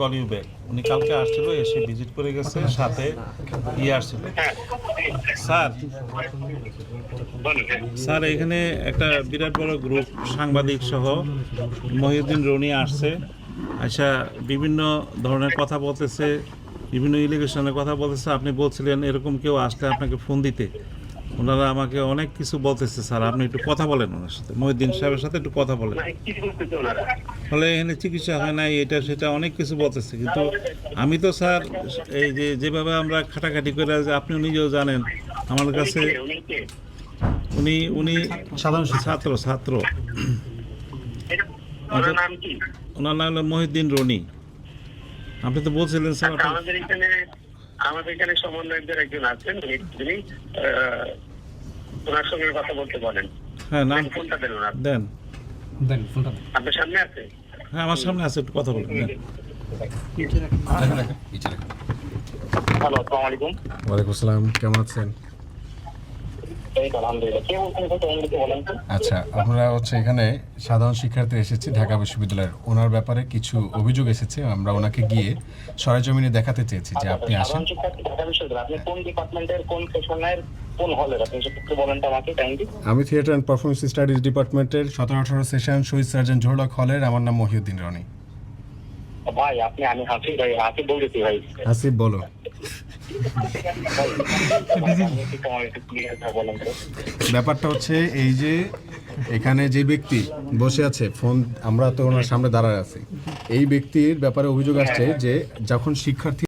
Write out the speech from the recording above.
Call you back. উনি কালকে আসছিল, এসে ভিজিট করে গেছে, সাথে ইয়ে আসছিল। স্যার স্যার, এখানে একটা বিরাট বড় গ্রুপ, সাংবাদিক সহ মহিউদ্দিন রনি আসছে। আচ্ছা বিভিন্ন ধরনের কথা বলতেছে, বিভিন্ন ইলিগেশনের কথা বলতেছে। আপনি বলছিলেন এরকম কেউ আসলে আপনাকে ফোন দিতে। ওনারা আমাকে অনেক কিছু বলতেছে, স্যার। আপনি একটু কথা বলেন ওনার সাথে। মহিউদ্দিন সাহেবের সাথে একটু কথা বলেন। ফলে এখানে চিকিৎসা হয় নাই এটা সেটা অনেক কিছু বলতেছে। কিন্তু আমি তো স্যার এই যে যেভাবে আমরা খাটাখাটি করে যে আপনি নিজেও জানেন আমার কাছে উনি উনি সাধারণ ছাত্র ছাত্র। ওনার নাম কি? ওনার নাম হলো মহিউদ্দিন রনি। আপনি তো বলছিলেন স্যার আচ্ছা, আমাদের এখানে আমাদের এখানে সমন্বয়কদের একজন আছেন যিনি ওনার সঙ্গে কথা বলতে বলেন। হ্যাঁ নাম ফোনটা দেন দেন। দেন ফোনটা আপনার সামনে আছে? হ্যাঁ আমার সামনে আছে একটু কথা বলুন। হ্যালো আসসালামু আলাইকুম। ওয়ালাইকুম আসসালাম কেমন আছেন? আচ্ছা আমরা হচ্ছে এখানে সাধারণ শিক্ষার্থী এসেছি ঢাকা বিশ্ববিদ্যালয়ের। ওনার ব্যাপারে কিছু অভিযোগ এসেছে আমরা ওনাকে গিয়ে সরেজমিনে দেখাতে চেয়েছি যে আপনি আসেন। কোন হলের আপনি একটু বলেন তো আমাকে কাইন্ডলি আমি থিয়েটার অ্যান্ড পারফরমেন্স স্টাডিজ ডিপার্টমেন্টের সতেরো আঠারো সেশন শহীদ সার্জন হলের আমার নাম মহিউদ্দিন রনি। ভাই আপনি আমি ভাই বলতেছি ভাই। বলো। ব্যাপারটা হচ্ছে এই যে এখানে যে ব্যক্তি বসে আছে ফোন আমরা তো ওনার সামনে দাঁড়ায় আছি এই ব্যক্তির ব্যাপারে অভিযোগ আসছে যে যখন শিক্ষার্থী